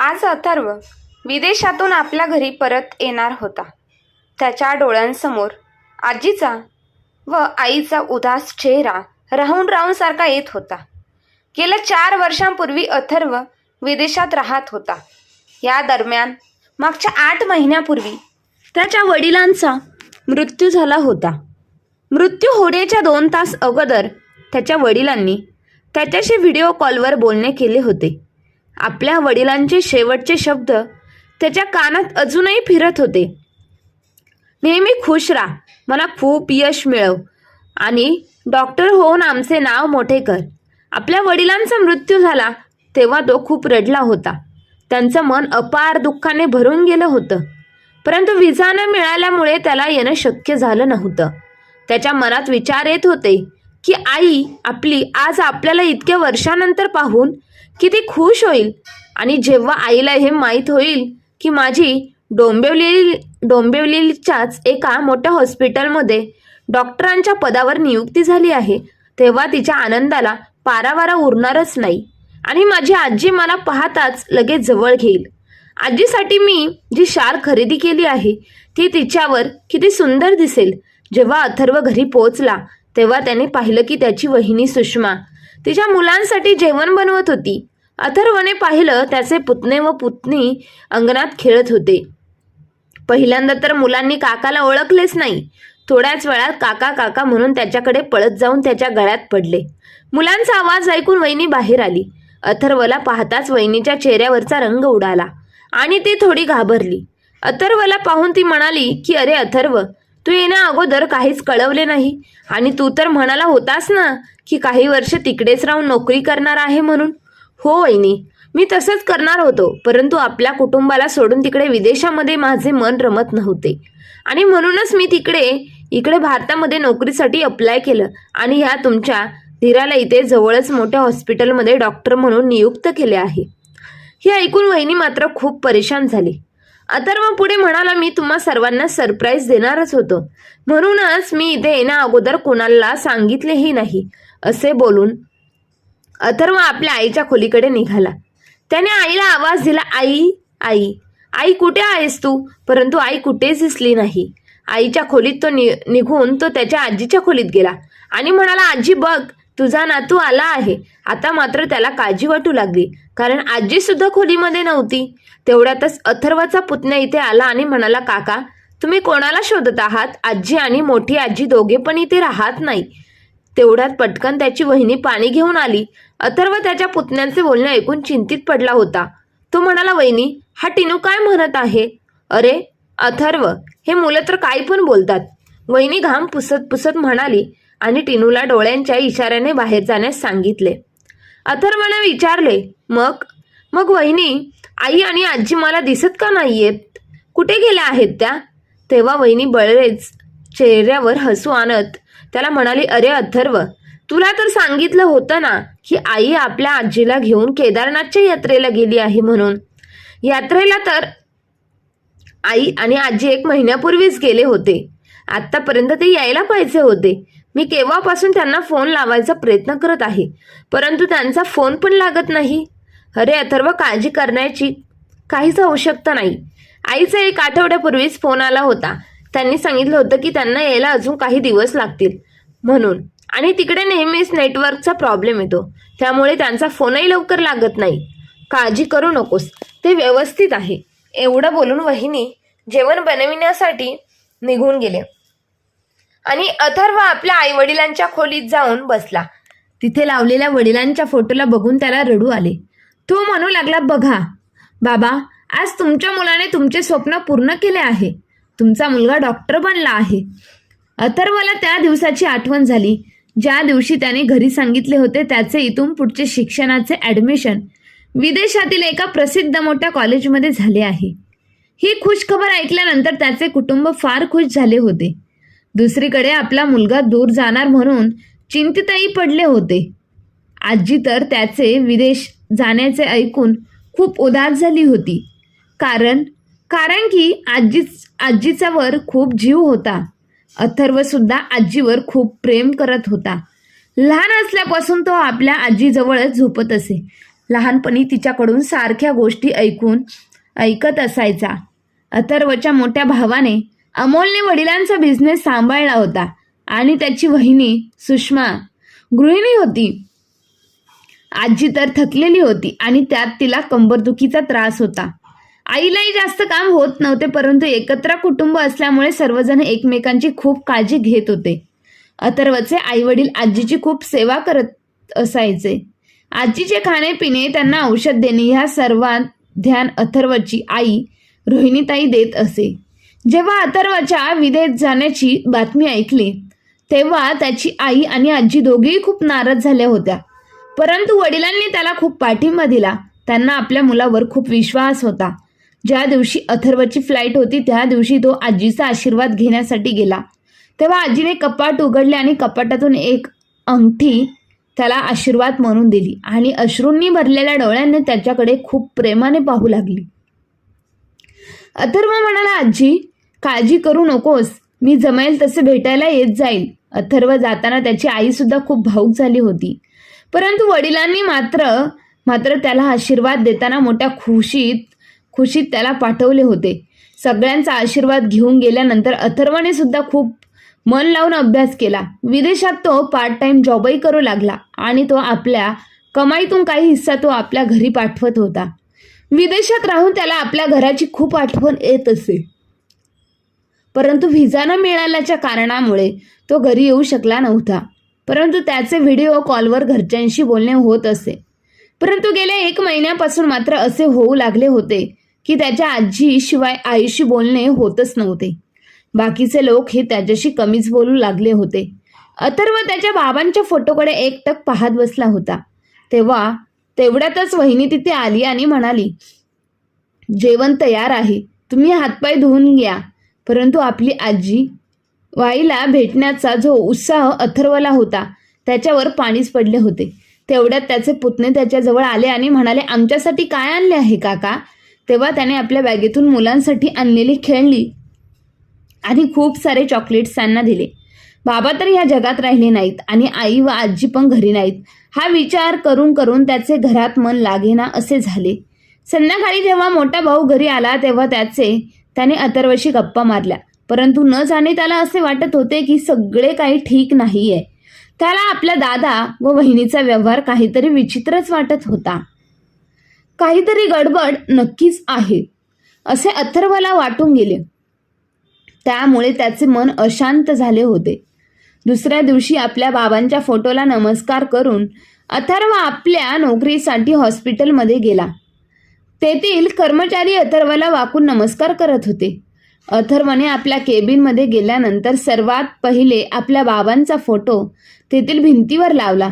आज अथर्व विदेशातून आपल्या घरी परत येणार होता. त्याच्या डोळ्यांसमोर आजीचा व आईचा उदास चेहरा राहून राहून सारखा येत होता. गेल्या चार वर्षांपूर्वी अथर्व विदेशात राहत होता. या दरम्यान मागच्या आठ महिन्यापूर्वी त्याच्या वडिलांचा मृत्यू झाला होता. मृत्यू होण्याच्या दोन तास अगोदर त्याच्या वडिलांनी त्याच्याशी व्हिडिओ कॉलवर बोलणे केले होते. आपल्या वडिलांचे शेवटचे शब्द त्याच्या कानात अजूनही फिरत होते. नेहमी खुश राहा मला खूप यश मिळव आणि डॉक्टर होऊन आमचे नाव मोठे कर. आपल्या वडिलांचा मृत्यू झाला तेव्हा तो खूप रडला होता. त्यांचं मन अपार दुःखाने भरून गेलं होतं. परंतु विजा न मिळाल्यामुळे त्याला येणं शक्य झालं नव्हतं. त्याच्या मनात विचार येत होते की आई आपली आज आपल्याला इतक्या वर्षानंतर पाहून किती खुश होईल? आणि जेव्हा आईला हे माहीत होईल की माझी डोंबिवली डोंबिवलीच्याच एका मोठ्या हॉस्पिटलमध्ये डॉक्टरांच्या पदावर नियुक्ती झाली आहे तेव्हा तिच्या आनंदाला पारावारा उरणारच नाही. आणि माझी आजी मला पाहताच लगेच जवळ घेईल. आजीसाठी मी जी शाल खरेदी केली आहे ती तिच्यावर किती सुंदर दिसेल. जेव्हा अथर्व घरी पोहोचला तेव्हा त्याने पाहिलं की त्याची वहिनी सुषमा तिच्या मुलांसाठी जेवण बनवत होती. अथर्वने पाहिलं त्याचे पुतणे व पुतणी अंगणात खेळत होते. पहिल्यांदा तर मुलांनी काकाला ओळखलेच नाही. थोड्याच वेळात काका काका म्हणून त्याच्याकडे पळत जाऊन त्याच्या गळ्यात पडले. मुलांचा आवाज ऐकून वहिनी बाहेर आली. अथर्वला पाहताच वहिनीच्या चेहऱ्यावरचा रंग उडाला आणि ती थोडी घाबरली. अथर्वला पाहून ती म्हणाली की अरे अथर्व तू येण्या अगोदर काहीच कळवले नाही आणि तू तर म्हणाला होतास ना की काही वर्ष तिकडेच राहून नोकरी करणार आहे म्हणून? हो वहिनी. मी तसंच करणार होतो परंतु आपल्या कुटुंबाला सोडून तिकडे विदेशामध्ये माझे मन रमत नव्हते. आणि म्हणूनच मी तिकडे इकडे भारतामध्ये नोकरीसाठी अप्लाय केलं आणि ह्या तुमच्या धीराला इथे जवळच मोठ्या हॉस्पिटलमध्ये डॉक्टर म्हणून नियुक्त केले आहे. हे ऐकून वहिनी मात्र खूप परेशान झाली. अथर्व पुढे म्हणाला मी तुम्हा सर्वांना सरप्राईज देणारच होतो. म्हणूनच मी इथे येण्या अगोदर कोणाला सांगितलेही नाही. असे बोलून अथर्व आपल्या आईच्या खोलीकडे निघाला. त्याने आईला आवाज दिला आई आई आई कुठे आहेस तू? परंतु आई कुठेच दिसली नाही. आईच्या खोलीत तो नि निघून तो त्याच्या आजीच्या खोलीत गेला. आणि म्हणाला आजी बघ तुझा नातू आला आहे. आता मात्र त्याला काळजी वाटू लागली. कारण आजी सुद्धा खोलीमध्ये नव्हती. तेवढ्यातच अथर्वाचा पुतण्या इथे आला आणि म्हणाला काका तुम्ही कोणाला शोधत आहात? आजी आणि मोठी आजी दोघे पण इथे राहत नाही. तेवढ्यात पटकन त्याची वहिनी पाणी घेऊन आली. अथर्व त्याच्या पुतण्यांचे बोलणे ऐकून चिंतित पडला होता. तो म्हणाला वहिनी हा टिनू काय म्हणत आहे? अरे अथर्व हे मुलं तर काही पण बोलतात. वहिनी घाम पुसत पुसत म्हणाली आणि टिनूला डोळ्यांच्या इशाऱ्याने बाहेर जाण्यास सांगितले. अथर्वने विचारले मग मग वहिनी आई आणि आजी मला दिसत का नाहीयेत? कुठे गेल्या आहेत त्या? तेव्हा वहिनी बळरेच चेहऱ्यावर हसू आणत त्याला म्हणाली अरे अथर्व तुला तर सांगितलं होतं ना की आई आपल्या आजीला घेऊन केदारनाथच्या यात्रेला गेली आहे म्हणून. यात्रेला तर आई आणि आजी एक महिन्यापूर्वीच गेले होते. आत्तापर्यंत ते यायला पाहिजे होते. मी केव्हापासून त्यांना फोन लावायचा प्रयत्न करत आहे परंतु त्यांचा फोन पण लागत नाही. अरे अथर्व काळजी करण्याची काहीच आवश्यकता नाही. आईचा एक आठवड्यापूर्वीच फोन आला होता. त्यांनी सांगितलं होतं की त्यांना यायला अजून काही दिवस लागतील म्हणून. आणि तिकडे नेहमीच नेटवर्कचा प्रॉब्लेम येतो. त्यामुळे त्यांचा फोनही लवकर लागत नाही. काळजी करू नकोस. ते व्यवस्थित आहे. एवढं बोलून वहिनी जेवण बनविण्यासाठी निघून गेले आणि अथर्व आपल्या आई वडिलांच्या खोलीत जाऊन बसला. तिथे लावलेल्या वडिलांच्या फोटोला बघून त्याला रडू आले. तो म्हणू लागला बघा बाबा आज तुमच्या मुलाने तुमचे स्वप्न पूर्ण केले आहे. तुमचा मुलगा डॉक्टर बनला आहे. अथर्वला त्या दिवसाची आठवण झाली. ज्या दिवशी त्याने घरी सांगितले होते त्याचे इथून पुढचे शिक्षणाचे ॲडमिशन विदेशातील एका प्रसिद्ध मोठ्या कॉलेजमध्ये झाले आहे. ही खुश खबर ऐकल्यानंतर त्याचे कुटुंब फार खुश झाले होते. दुसरीकडे आपला मुलगा दूर जाणार म्हणून चिंतितही पडले होते. आजी तर त्याचे विदेश जाण्याचे ऐकून खूप उदास झाली होती. कारण कारण की आजीच आजीचा वर खूप जीव होता. अथर्वसुद्धा आजीवर खूप प्रेम करत होता. लहान असल्यापासून तो आपल्या आजीजवळच झोपत असे. लहानपणी तिच्याकडून सारख्या गोष्टी ऐकून ऐकत असायचा. अथर्वच्या मोठ्या भावाने अमोलने वडिलांचा बिझनेस सांभाळला होता आणि त्याची वहिनी सुषमा गृहिणी होती. आजी तर थकलेली होती आणि त्यात तिला कंबरदुखीचा त्रास होता. आईलाही जास्त काम होत नव्हते परंतु एकत्र कुटुंब असल्यामुळे सर्वजण एकमेकांची खूप काळजी घेत होते. अथर्वचे आईवडील आजीची खूप सेवा करत असायचे. आजीचे खाणेपिणे त्यांना औषध देणे ह्या सर्वात ध्यान अथर्वची आई रोहिणीताई देत असे. जेव्हा अथर्वच्या विदेत जाण्याची बातमी ऐकली तेव्हा त्याची आई आणि आजी दोघेही खूप नाराज झाल्या होत्या. परंतु वडिलांनी त्याला खूप पाठिंबा दिला. त्यांना आपल्या मुलावर खूप विश्वास होता. ज्या दिवशी अथर्वची फ्लाईट होती त्या दिवशी तो आजीचा आशीर्वाद घेण्यासाठी गेला. तेव्हा आजीने कपाट उघडले आणि कपाटातून एक अंगठी त्याला आशीर्वाद म्हणून दिली आणि अश्रूंनी भरलेल्या डोळ्यांनी त्याच्याकडे खूप प्रेमाने पाहू लागली. अथर्व म्हणाला आजी काळजी करू नकोस. मी जमेल तसे भेटायला येत जाईल. अथर्व जाताना त्याची आई सुद्धा खूप भाऊक झाली होती. परंतु वडिलांनी मात्र मात्र त्याला आशीर्वाद देताना मोठ्या खुशीत खुशीत त्याला पाठवले होते. सगळ्यांचा आशीर्वाद घेऊन गेल्यानंतर अथर्वने सुद्धा खूप मन लावून अभ्यास केला. विदेशात तो पार्ट टाइम जॉबही करू लागला आणि तो आपल्या कमाईतून काही हिस्सा तो आपल्या घरी पाठवत होता. विदेशात राहून त्याला आपल्या घराची खूप आठवण येत असे. परंतु व्हिसा न मिळाल्याच्या कारणामुळे तो घरी येऊ शकला नव्हता. परंतु त्याचे व्हिडिओ कॉलवर घरच्यांशी बोलणे होत असे. परंतु गेल्या एक महिन्यापासून मात्र असे होऊ लागले होते. की त्याच्या आजी शिवाय आईशी बोलणे होतच नव्हते. बाकीचे लोक हे त्याच्याशी कमीच बोलू लागले होते. अथर्व त्याच्या बाबांच्या फोटोकडे एकटक पाहत बसला होता. तेव्हा तेवढ्यातच वहिनी तिथे आली आणि म्हणाली जेवण तयार आहे. तुम्ही हातपाय धुवून घ्या. परंतु आपली आजी वाईला भेटण्याचा जो उत्साह अथर्वला होता त्याच्यावर पाणीच पडले होते. तेवढ्यात त्याचे पुतणे त्याच्याजवळ आले आणि म्हणाले आमच्यासाठी काय आणले आहे काका? तेव्हा त्याने आपल्या बॅगेतून मुलांसाठी आणलेली खेळणी आणि खूप सारे चॉकलेट्स त्यांना दिले. बाबा तर ह्या जगात राहिले नाहीत आणि आई व आजी पण घरी नाहीत. हा विचार करून करून त्याचे घरात मन लागेना असे झाले. संध्याकाळी जेव्हा मोठा भाऊ घरी आला तेव्हा त्याचे त्याने अथर्वशी गप्पा मारल्या. परंतु न जाणे त्याला असे वाटत होते की सगळे काही ठीक नाहीये. त्याला आपल्या दादा व वहिनीचा व्यवहार काहीतरी विचित्रच वाटत होता. काहीतरी गडबड नक्कीच आहे असे अथर्वला वाटून गेले. त्यामुळे त्याचे मन अशांत झाले होते. दुसऱ्या दिवशी आपल्या बाबांच्या फोटोला नमस्कार करून अथर्व आपल्या नोकरीसाठी हॉस्पिटलमध्ये गेला. तेथील कर्मचारी अथर्वला वाकून नमस्कार करत होते. अथर्वने आपल्या केबिनमध्ये गेल्यानंतर सर्वात पहिले आपल्या बाबांचा फोटो तेथील भिंतीवर लावला.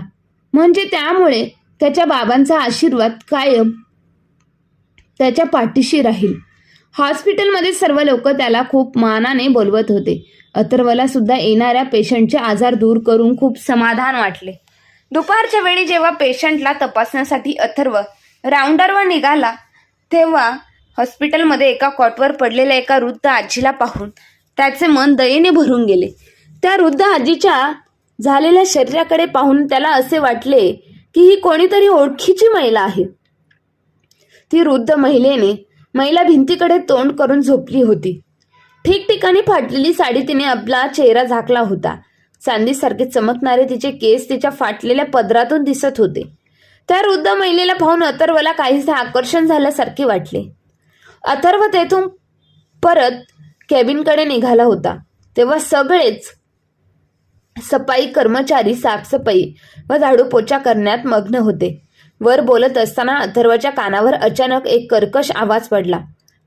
म्हणजे त्यामुळे त्याच्या बाबांचा आशीर्वाद कायम त्याच्या पाठीशी राहील. हॉस्पिटलमध्ये सर्व लोक त्याला खूप मानाने बोलवत होते. अथर्वला सुद्धा येणाऱ्या पेशंटचे आजार दूर करून खूप समाधान वाटले. दुपारच्या वेळी जेव्हा पेशंटला तपासण्यासाठी अथर्व राऊंडरवर निघाला तेव्हा हॉस्पिटलमध्ये एका कॉटवर पडलेल्या एका वृद्ध आजीला पाहून त्याचे मन दयेने भरून गेले. त्या वृद्ध आजीच्या झालेल्या शरीराकडे पाहून त्याला असे वाटले की ही कोणीतरी ओळखीची महिला आहे. ती वृद्ध महिलेने महिला भिंतीकडे तोंड करून झोपली होती. ठिकठिकाणी फाटलेली साडी तिने आपला चेहरा झाकला होता. चांदीसारखे चमकणारे तिचे केस तिच्या फाटलेल्या पदरातून दिसत होते. त्या वृद्ध महिलेला पाहून अथर्वला काहीसे आकर्षण झाल्यासारखे वाटले. अथर्व तेथून परत केबिनकडे निघाला होता. तेव्हा सगळेच सफाई कर्मचारी साफसफाई व झाडू पोचा करण्यात मग्न होते. वर बोलत असताना अथर्वच्या कानावर अचानक एक कर्कश आवाज पडला.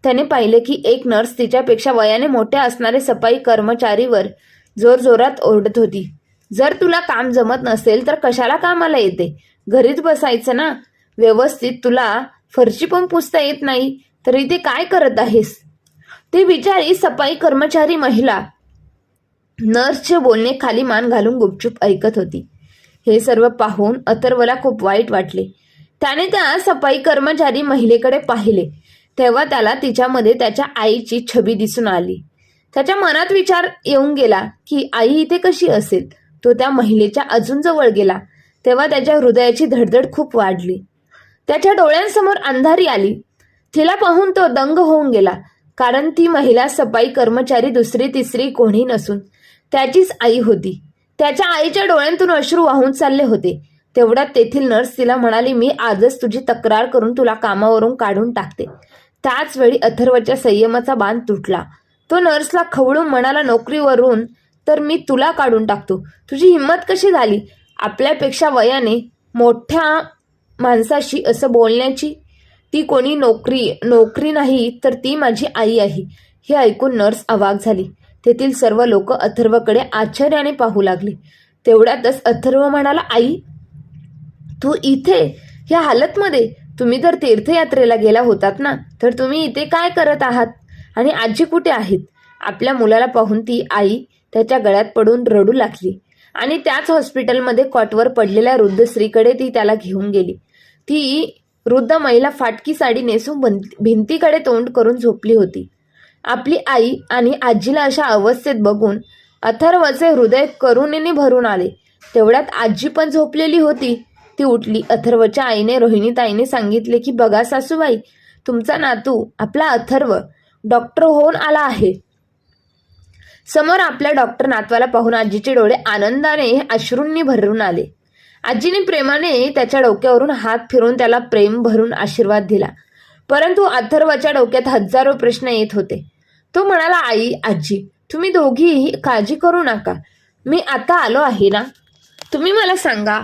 त्याने पाहिले की एक नर्स तिच्यापेक्षा वयाने मोठ्या असणारे सफाई कर्मचारीवर जोरजोरात ओरडत होती. जर तुला काम जमत नसेल तर कशाला कामाला येते? घरीच बसायचं ना? व्यवस्थित तुला फरशी पण पुसता येत नाही तरी ते काय करत आहेस? ती बिचारी सफाई कर्मचारी महिला नर्सचे बोलणे खाली मान घालून गुपचूप ऐकत होती. हे सर्व पाहून अथर्वला खूप वाईट वाटले. त्याने त्या सफाई कर्मचारी महिलेकडे पाहिले. तेव्हा त्याला तिच्यामध्ये त्याच्या आईची छबी दिसून आली. त्याच्या मनात विचार येऊन गेला की आई इथे कशी असेल? तो त्या महिलेच्या अजून जवळ गेला. तेव्हा त्याच्या हृदयाची धडधड खूप वाढली. त्याच्या डोळ्यांसमोर अंधारी आली. तिला पाहून तो दंग होऊन गेला कारण ती महिला सफाई कर्मचारी दुसरी तिसरी कोणी नसून त्याचीच आई होती. त्याच्या आईच्या डोळ्यांतून अश्रू वाहून चालले होते. तेवढ्यात तेथील नर्स तिला म्हणाली मी आजच तुझी तक्रार करून तुला कामावरून काढून टाकते. त्याचवेळी अथर्वच्या संयमाचा बांध तुटला. तो नर्सला खवळून म्हणाला नोकरीवरून तर मी तुला काढून टाकतो. तुझी हिंमत कशी झाली? आपल्यापेक्षा वयाने मोठ्या माणसाशी असं बोलण्याची? ती कोणी नोकरी नोकरी नाही तर ती माझी आई आहे. हे ऐकून नर्स अवाक झाली. तेथील सर्व लोक अथर्वकडे आश्चर्याने पाहू लागले. तेवढ्यातच अथर्व म्हणाला आई तू इथे ह्या हालतमध्ये? तुम्ही तर तीर्थयात्रेला गेला होतात ना तर तुम्ही इथे काय करत आहात? आणि आजी कुठे आहेत? आपल्या मुलाला पाहून ती आई त्याच्या गळ्यात पडून रडू लागली. आणि त्याच हॉस्पिटलमध्ये कॉटवर पडलेल्या वृद्ध स्त्रीकडे ती त्याला घेऊन गेली. ती वृद्ध महिला फाटकी साडी नेसून भिंतीकडे तोंड करून झोपली होती. आपली आई आणि आजीला अशा अवस्थेत बघून अथर्वचे हृदय करुणेने भरून आले. तेवढ्यात आजी पण झोपलेली होती. ती उठली. अथर्वच्या आईने रोहिणीताईने सांगितले की बघा सासूबाई तुमचा नातू आपला अथर्व डॉक्टर होऊन आला आहे. समोर आपल्या डॉक्टर नातवाला पाहून आजीचे डोळे आनंदाने अश्रूंनी भरून आले. आजीने प्रेमाने त्याच्या डोक्यावरून हात फिरून त्याला प्रेम भरून आशीर्वाद दिला. परंतु अथर्वच्या डोक्यात हजारो प्रश्न येत होते. तो म्हणाला आई आजी तुम्ही दोघीही काळजी करू नका. मी आता आलो आहे ना? तुम्ही मला सांगा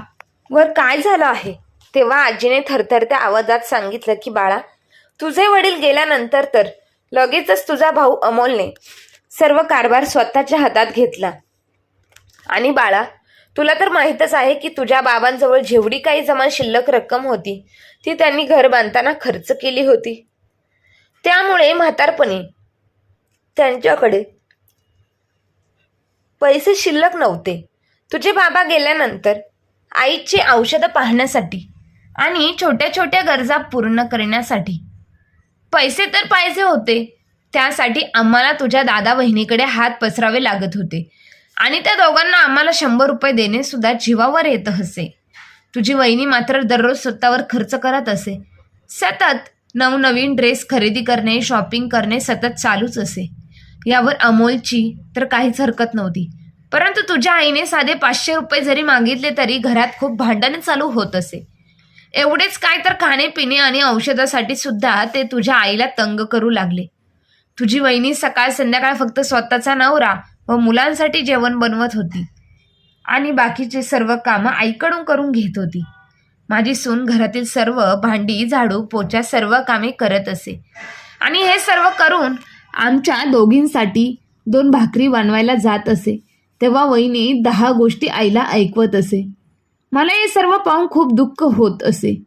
वर काय झालं आहे? तेव्हा आजीने थरथरत्या आवाजात सांगितलं की बाळा तुझे वडील गेल्यानंतर तर लगेचच तुझा भाऊ अमोलने सर्व कारभार स्वतःच्या हातात घेतला. आणि बाळा तुला तर माहीतच आहे की तुझ्या बाबांजवळ जेवढी काही जमा शिल्लक रक्कम होती ती त्यांनी घर बांधताना खर्च केली होती. त्यामुळे म्हातारपणी त्यांच्याकडे पैसे शिल्लक नव्हते. तुझे बाबा गेल्यानंतर आईची औषधं पाहण्यासाठी आणि छोट्या छोट्या गरजा पूर्ण करण्यासाठी. पैसे तर पाहिजे होते. त्यासाठी आम्हाला तुझ्या दादा बहिणीकडे हात पसरावे लागत होते. आणि त्या दोघांना आम्हाला शंभर रुपये देणे सुद्धा जीवावर येत असे. तुझी वहिनी मात्र दररोज स्वतःवर खर्च करत असे. सतत नवनवीन ड्रेस खरेदी करणे शॉपिंग करणे सतत चालूच असे. यावर अमोलची तर काहीच हरकत नव्हती. परंतु तुझ्या आईने साधे पाचशे रुपये जरी मागितले तरी घरात खूप भांडणे चालू होत असे. एवढेच काय तर खाणेपिणे आणि औषधासाठी सुद्धा ते तुझ्या आईला तंग करू लागले. तुझी वहिनी सकाळ संध्याकाळ फक्त स्वतःचा नवरा व मुलांसाठी जेवण बनवत होती. आणि बाकीचे सर्व कामं आईकडून करून घेत होती. माझी सून घरातील सर्व भांडी झाडू पोचा सर्व कामे करत असे. आणि हे सर्व करून आमच्या दोघींसाठी दोन भाकरी बनवायला जात असे. तेव्हा वहिनी दहा गोष्टी आईला ऐकवत असे. मला हे सर्व पाहून खूप दुःख होत असे.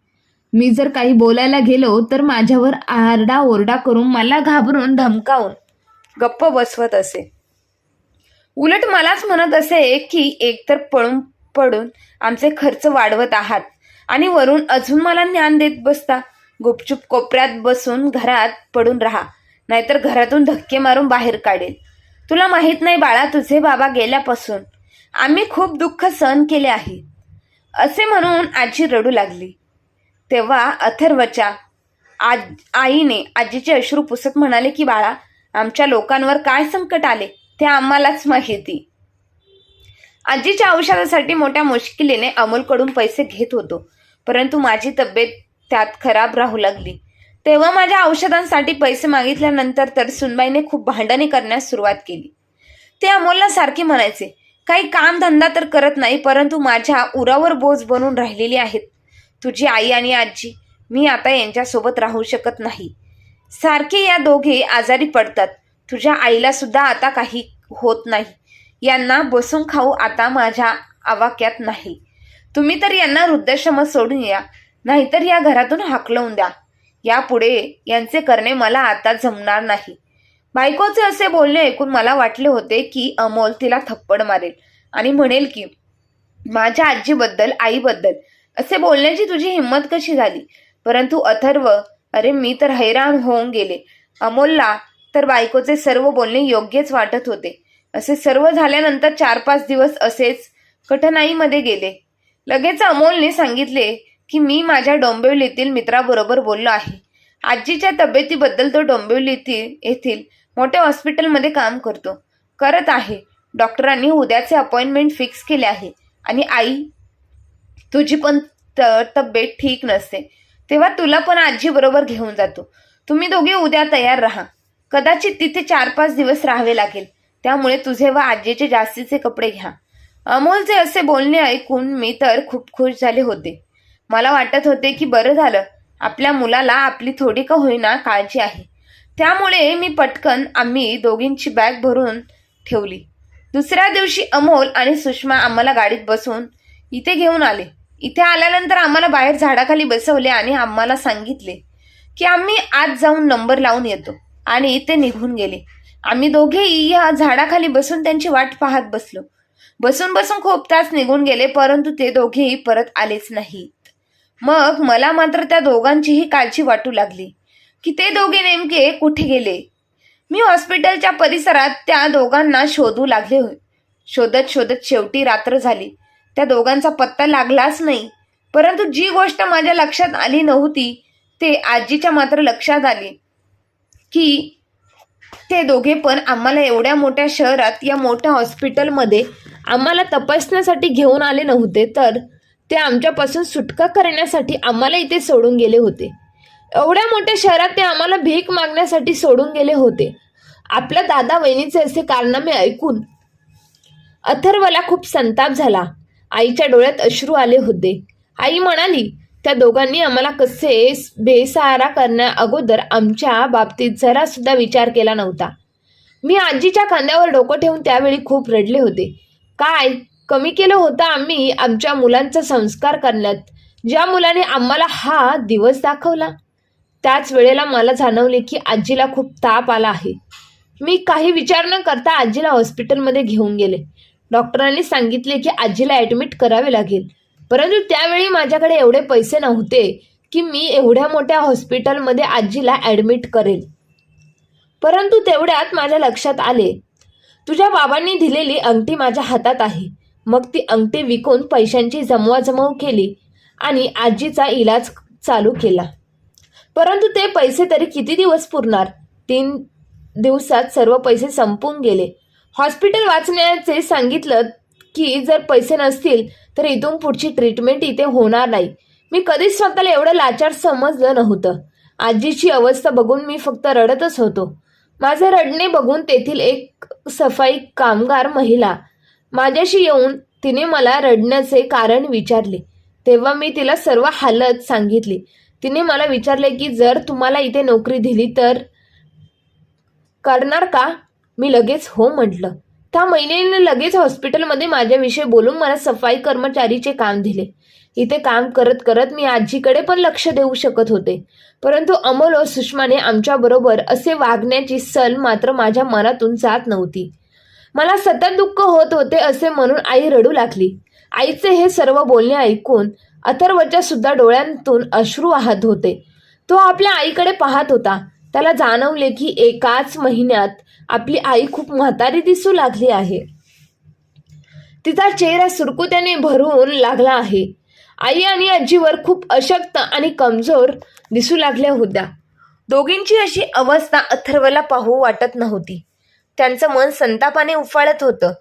मी जर काही बोलायला गेलो तर माझ्यावर आरडा ओरडा करून मला घाबरून धमकावून गप्प बसवत असे. उलट मलाच म्हणत असे की एकतर पळून पडून आमचे खर्च वाढवत आहात आणि वरून अजून मला ज्ञान देत बसता. गुपचूप कोपऱ्यात बसून घरात पडून राहा नाहीतर घरातून धक्के मारून बाहेर काढेल. तुला माहीत नाही बाळा तुझे बाबा गेल्यापासून. आम्ही खूप दुःख सहन केले आहे. असे म्हणून आजी रडू लागली. तेव्हा अथर्वच्या आज आईने आजीचे अश्रू पुसत म्हणाले की बाळा आमच्या लोकांवर काय संकट आले ते आम्हालाच माहिती. आजीच्या औषधासाठी मोठ्या मुश्किलीने अमोलकडून पैसे घेत होतो परंतु माझी तब्येत त्यात खराब राहू लागली. तेव्हा माझ्या औषधांसाठी पैसे मागितल्यानंतर तर सुनबाईने खूप भांडणे करण्यास सुरुवात केली. ते अमोलला सारखे म्हणायचे काही काम धंदा तर करत नाही परंतु माझ्या उरावर बोज बनून राहिलेली आहेत. तुझी आई आणि आजी मी आता यांच्यासोबत राहू शकत नाही. सारखे या दोघे आजारी पडतात. तुझ्या आईला सुद्धा आता काही होत नाही. यांना बसून खाऊ आता माझ्या आवाक्यात नाही. तुम्ही तर यांना वृद्धाश्रमात सोडून या. नाहीतर या घरातून हाकलवून द्या. यापुढे यांचे करणे मला आता जमणार नाही. बायकोचे असे बोलणे ऐकून मला वाटले होते की अमोल तिला थप्पड मारेल आणि म्हणेल की माझ्या आजीबद्दल आईबद्दल असे बोलण्याची तुझी हिंमत कशी झाली? परंतु अथर्व अरे मी तर हैराण होऊन गेले. अमोलला तर बायकोचे सर्व बोलणे योग्यच वाटत होते. असे सर्व झाल्यानंतर चार पाच दिवस असेच कठनाईमध्ये गेले. लगेच अमोलने सांगितले की मी माझ्या डोंबिवलीतील मित्राबरोबर बोललो आहे. आजीच्या तब्येतीबद्दल तो डोंबिवलीतील येथील मोठ्या हॉस्पिटलमध्ये काम करतो. करत आहे. डॉक्टरांनी उद्याचे अपॉइंटमेंट फिक्स केले आहे. आणि आई तुझी पण त तब्येत ठीक नसते. तेव्हा तुला पण आजीबरोबर घेऊन जातो. तुम्ही दोघे उद्या तयार राहा. कदाचित तिथे चार पाच दिवस राहावे लागेल. त्यामुळे तुझे व आजीचे जास्तीचे कपडे घ्या. अमोलचे असे बोलणे ऐकून मी तर खूप खुश झाले होते. मला वाटत होते की बरं झालं. आपल्या मुलाला आपली थोडी का होईना काळजी आहे. त्यामुळे मी पटकन आम्ही दोघींची बॅग भरून ठेवली. दुसऱ्या दिवशी अमोल आणि सुषमा आम्हाला गाडीत बसून इथे घेऊन आले. इथे आल्यानंतर आम्हाला बाहेर झाडाखाली बसवले आणि आम्हाला सांगितले की आम्ही आज जाऊन नंबर लावून येतो आणि ते निघून गेले. आम्ही दोघेही या झाडाखाली बसून त्यांची वाट पाहत बसलो. बसून बसून खूप तास निघून गेले परंतु ते दोघेही परत आलेच नाही. मग मला मात्र त्या दोघांचीही काळजी वाटू लागली. की ते दोघे नेमके कुठे गेले? मी हॉस्पिटलच्या परिसरात त्या दोघांना शोधू लागले होय. शोधत शोधत शेवटी रात्र झाली. त्या दोघांचा पत्ता लागलाच नाही. परंतु जी गोष्ट माझ्या लक्षात आली नव्हती ते आजीच्या मात्र लक्षात आली. की ते दोघे पण आम्हाला एवढ्या मोठ्या शहरात या मोठ्या हॉस्पिटलमध्ये आम्हाला तपासण्यासाठी घेऊन आले नव्हते. तर ते आमच्यापासून सुटका करण्यासाठी आम्हाला इथे सोडून गेले होते. एवढ्या मोठ्या शहरात ते आम्हाला भीक मागण्यासाठी सोडून गेले होते. आपल्या दादा वहिनीचे असे कारनामे ऐकून अथर्वला खूप संताप झाला. आईच्या डोळ्यात अश्रू आले होते. आई म्हणाली त्या दोघांनी आम्हाला कसे बेसहारा करण्या अगोदर आमच्या बाबतीत जरा सुद्धा विचार केला नव्हता. मी आजीच्या खांद्यावर डोकं ठेवून त्यावेळी खूप रडले होते. काय कमी केलं होतं आम्ही आमच्या मुलांचा संस्कार करण्यात. ज्या मुलाने आम्हाला हा दिवस दाखवला त्याच वेळेला मला जाणवले की आजीला खूप ताप आला आहे. मी काही विचार न करता आजीला हॉस्पिटलमध्ये घेऊन गेले. डॉक्टरांनी सांगितले की आजीला ॲडमिट करावे लागेल. परंतु त्यावेळी माझ्याकडे एवढे पैसे नव्हते की मी एवढ्या मोठ्या हॉस्पिटलमध्ये आजीला ॲडमिट करेल. परंतु तेवढ्यात माझ्या लक्षात आले. तुझ्या बाबांनी दिलेली अंगठी माझ्या हातात आहे. मग ती अंगठी विकून पैशांची जमवाजमव केली आणि आजीचा इलाज चालू केला. परंतु ते पैसे तरी किती दिवस पुरणार? तीन दिवसात सर्व पैसे संपून गेले. हॉस्पिटल वाचण्याचे सांगितलं की जर पैसे नसतील तर इथून पुढची ट्रीटमेंट इथे होणार नाही. मी कधीच स्वतःला एवढं लाचार समजलं नव्हतं. आजीची अवस्था बघून मी फक्त रडतच होतो. माझे रडणे बघून तेथील एक सफाई कामगार महिला माझ्याशी येऊन तिने मला रडण्याचे कारण विचारले. तेव्हा मी तिला सर्व हालत सांगितली. तिने मला विचारले की जर तुम्हाला इथे नोकरी दिली तर करणार का? मी लगेच हो म्हटलं. त्या महिलेने लगेच हॉस्पिटलमध्ये माझ्याविषयी बोलून मला सफाई कर्मचारीचे काम दिले. इथे काम करत करत मी आजीकडे पण लक्ष देऊ शकत होते. परंतु अमोल व सुषमाने आमच्याबरोबर असे वागण्याची सल मात्र माझ्या मनातून जात नव्हती. मला सतत दुःख होत होते असे म्हणून आई रडू लागली. आईचे हे सर्व बोलणे ऐकून अथर्वच्या सुद्धा डोळ्यांतून अश्रू वाहत होते. तो आपल्या आईकडे पाहत होता. त्याला जाणवले की एकाच महिन्यात आपली आई खूप म्हातारी दिसू लागली आहे. तिचा चेहरा सुरकुत्याने भरून लागला आहे. आई आणि आजीवर खूप अशक्त आणि कमजोर दिसू लागल्या होत्या. दोघींची अशी अवस्था अथर्वला पाहू वाटत नव्हती. त्यांचं मन संतापाने उफाळत होतं.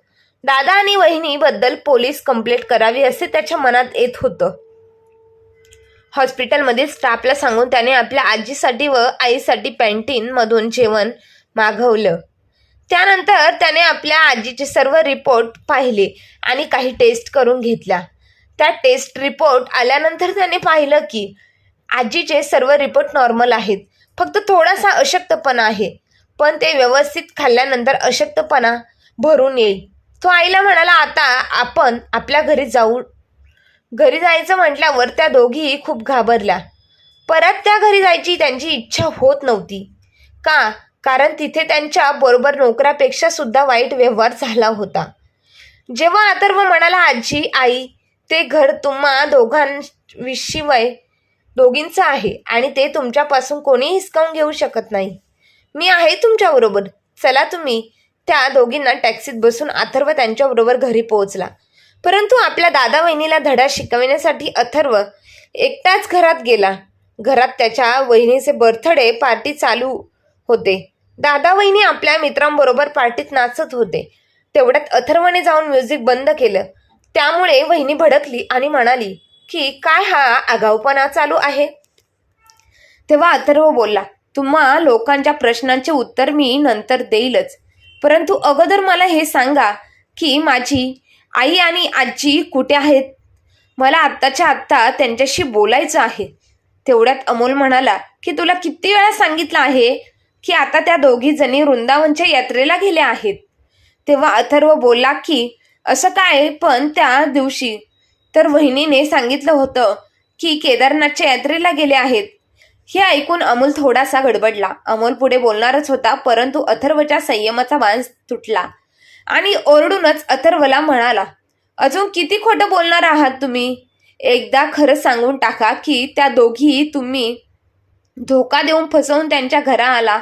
दादा आणि वहिनीबद्दल पोलीस कंप्लेंट करावी असे त्याच्या मनात येत होतं. हॉस्पिटलमधील स्टाफला सांगून त्याने आपल्या आजीसाठी व आईसाठी पॅन्टीनमधून जेवण मागवलं. त्यानंतर त्याने आपल्या आजीचे सर्व रिपोर्ट पाहिले आणि काही टेस्ट करून घेतल्या. त्या टेस्ट रिपोर्ट आल्यानंतर त्याने पाहिलं की आजीचे सर्व रिपोर्ट नॉर्मल आहेत. फक्त थोडासा अशक्तपणा आहे. पण ते व्यवस्थित खाल्ल्यानंतर अशक्तपणा भरून येईल. तो आईला म्हणाला आता आपण आपल्या घरी जाऊ घरी जायचं म्हटल्यावर त्या दोघीही खूप घाबरल्या. परत त्या घरी जायची त्यांची इच्छा होत नव्हती. का? कारण तिथे त्यांच्या बरोबर नोकरापेक्षा सुद्धा वाईट व्यवहार झाला होता. जेव्हा अथर्व म्हणाला आजी आई ते घर तुम्हा दोघांविषयी दोघींचं आहे आणि ते तुमच्यापासून कोणीही हिसकावून घेऊ शकत नाही. मी आहे तुमच्याबरोबर. चला तुम्ही त्या दोघींना टॅक्सीत बसून अथर्व त्यांच्याबरोबर घरी पोहोचला. परंतु आपल्या दादा वहिनीला धडा शिकविण्यासाठी अथर्व एकटाच घरात गेला. घरात त्याच्या वहिनीचे बर्थडे पार्टी चालू होते. दादा वहिनी आपल्या मित्रांबरोबर पार्टीत नाचत होते. तेवढ्यात अथर्वने जाऊन म्युझिक बंद केलं. त्यामुळे वहिनी भडकली आणि म्हणाली की काय हा आगाऊपणा चालू आहे? तेव्हा अथर्व बोलला तुम्हा लोकांच्या प्रश्नांचे उत्तर मी नंतर देईलच. परंतु अगोदर मला हे सांगा की माझी आई आणि आजी कुठे आहेत? मला आत्ताच्या आत्ता त्यांच्याशी बोलायचं आहे. तेवढ्यात अमोल म्हणाला की तुला किती वेळा सांगितलं आहे की आता त्या दोघी जणी वृंदावनच्या यात्रेला गेल्या आहेत? तेव्हा अथर्व बोलला की असं काय पण त्या दिवशी. तर वहिनीने सांगितलं होतं की केदारनाथच्या यात्रेला गेले आहेत. हे ऐकून अमोल थोडासा गडबडला. अमोल पुढे बोलणारच होता परंतु अथर्वच्या संयमाचा बांध तुटला. आणि ओरडूनच अथर्वला म्हणाला अजून किती खोटं बोलणार आहात तुम्ही? एकदा खरं सांगून टाका की त्या दोघी तुम्ही धोका देऊन फसवून त्यांच्या घराला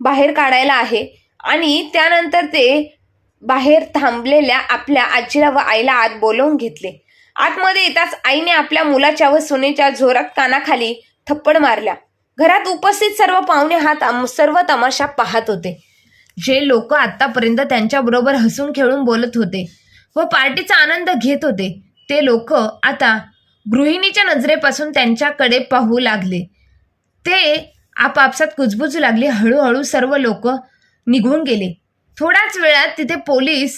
बाहेर काढायला आहे. आणि त्यानंतर ते बाहेर थांबलेल्या आपल्या आजीला व आईला आत बोलवून घेतले. आतमध्ये येताच आईने आपल्या मुलाच्या व सुनेच्या जोरात कानाखाली थप्पड मारल्या. घरात उपस्थित सर्व पाहुणे हा तम सर्व तमाशा पाहत होते. जे लोक आतापर्यंत त्यांच्याबरोबर हसून खेळून बोलत होते व पार्टीचा आनंद घेत होते ते लोक आता गृहिणीच्या नजरेपासून त्यांच्याकडे पाहू लागले. ते आपापसात कुजबुजू लागले हळूहळू सर्व लोक निघून गेले. थोड्याच वेळात तिथे पोलीस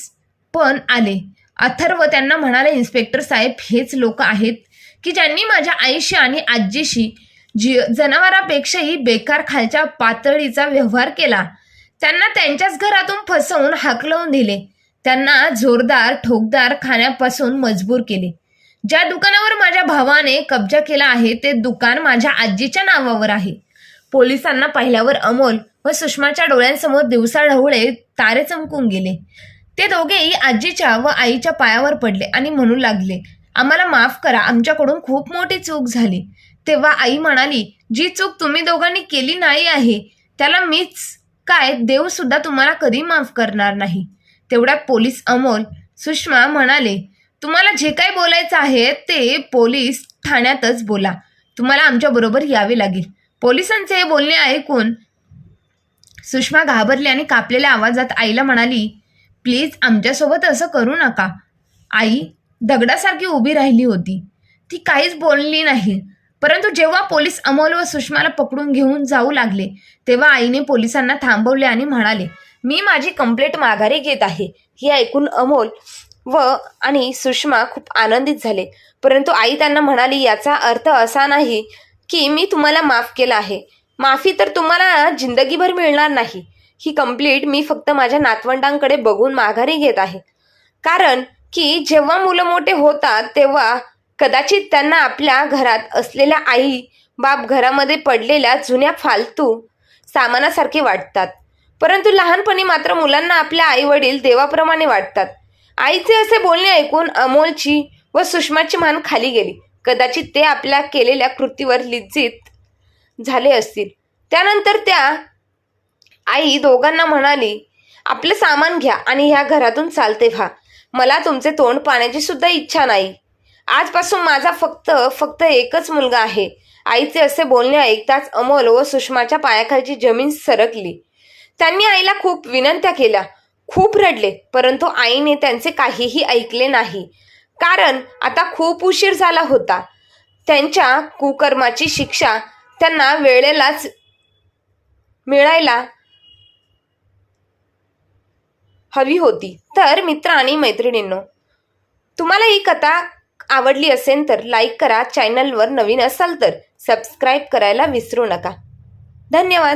पण आले. अथर्व त्यांना म्हणाले इन्स्पेक्टर साहेब हेच लोक आहेत की ज्यांनी माझ्या आईशी आणि आजीशी जी जनावरापेक्षाही बेकार खालच्या पातळीचा व्यवहार केला. त्यांना त्यांच्याच घरातून फसवून हाकलवून दिले. त्यांना जोरदार ठोकदार खाण्यापासून मजबूर केले. ज्या दुकानावर माझ्या भावाने कब्जा केला आहे ते दुकान माझ्या आजीच्या नावावर आहे. पोलिसांना पाहिल्यावर अमोल व सुषमाच्या डोळ्यांसमोर दिवसा ढवळे तारे चमकून गेले. ते दोघेही आजीच्या व आईच्या पायावर पडले आणि म्हणू लागले आम्हाला माफ करा आमच्याकडून खूप मोठी चूक झाली. तेव्हा आई म्हणाली जी चूक तुम्ही दोघांनी केली नाही आहे त्याला मीच काय देव सुद्धा तुम्हाला कधी माफ करणार नाही. तेवढ्या पोलीस अमोल सुषमा म्हणाले तुम्हाला जे काय बोलायचं आहे ते पोलीस ठाण्यातच बोला. तुम्हाला आमच्याबरोबर यावे लागेल. पोलिसांचे हे बोलणे ऐकून सुषमा घाबरली आणि कापलेल्या आवाजात आईला म्हणाली प्लीज आमच्यासोबत असं करू नका. आई दगडासारखी उभी राहिली होती. ती काहीच बोलली नाही. परंतु जेव्हा पोलीस अमोल व सुषमाला पकडून घेऊन जाऊ लागले तेव्हा आईने पोलिसांना थांबवले आणि म्हणाले मी माझी कंप्लेंट माघारी घेत आहे. हे ऐकून अमोल व आणि सुषमा खूप आनंदित झाले. परंतु आई त्यांना म्हणाली याचा अर्थ असा नाही की मी तुम्हाला माफ केला आहे. माफी तर तुम्हाला जिंदगीभर मिळणार नाही. ही कंप्लीट मी फक्त माझ्या नातवंडांकडे बघून माघारी घेत आहे. कारण की जेव्हा मुलं मोठे होतात तेव्हा कदाचित त्यांना आपल्या घरात असलेल्या आई बाप घरामध्ये पडलेल्या जुन्या फालतू सामानासारखे वाटतात. परंतु लहानपणी मात्र मुलांना आपल्या आई वडील देवाप्रमाणे वाटतात. आईचे असे बोलणे ऐकून अमोलची व सुषमाची मान खाली गेली. कदाचित ते आपल्या केलेल्या कृतीवर लिज्जित झाले असतील. त्यानंतर त्या आई दोघांना म्हणाली आपलं सामान घ्या आणि ह्या घरातून चालते व्हा. मला तुमचे तोंड पाण्याची सुद्धा इच्छा नाही. आजपासून माझा फक्त फक्त एकच मुलगा आहे. आईचे असे बोलणे ऐकताच अमोल व सुषमाच्या पायाखालची जमीन सरकली. त्यांनी आईला खूप विनंत्या केल्या. खूप रडले परंतु आईने त्यांचे काहीही ऐकले नाही. कारण आता खूप उशीर झाला होता. त्यांच्या कुकर्माची शिक्षा त्यांना वेळेलाच मिळायला हवी होती. तर मित्र आणि मैत्रिणींनो तुम्हाला ही कथा आवडली असेल तर लाईक करा. चॅनलवर नवीन असाल तर सबस्क्राईब करायला विसरू नका. धन्यवाद.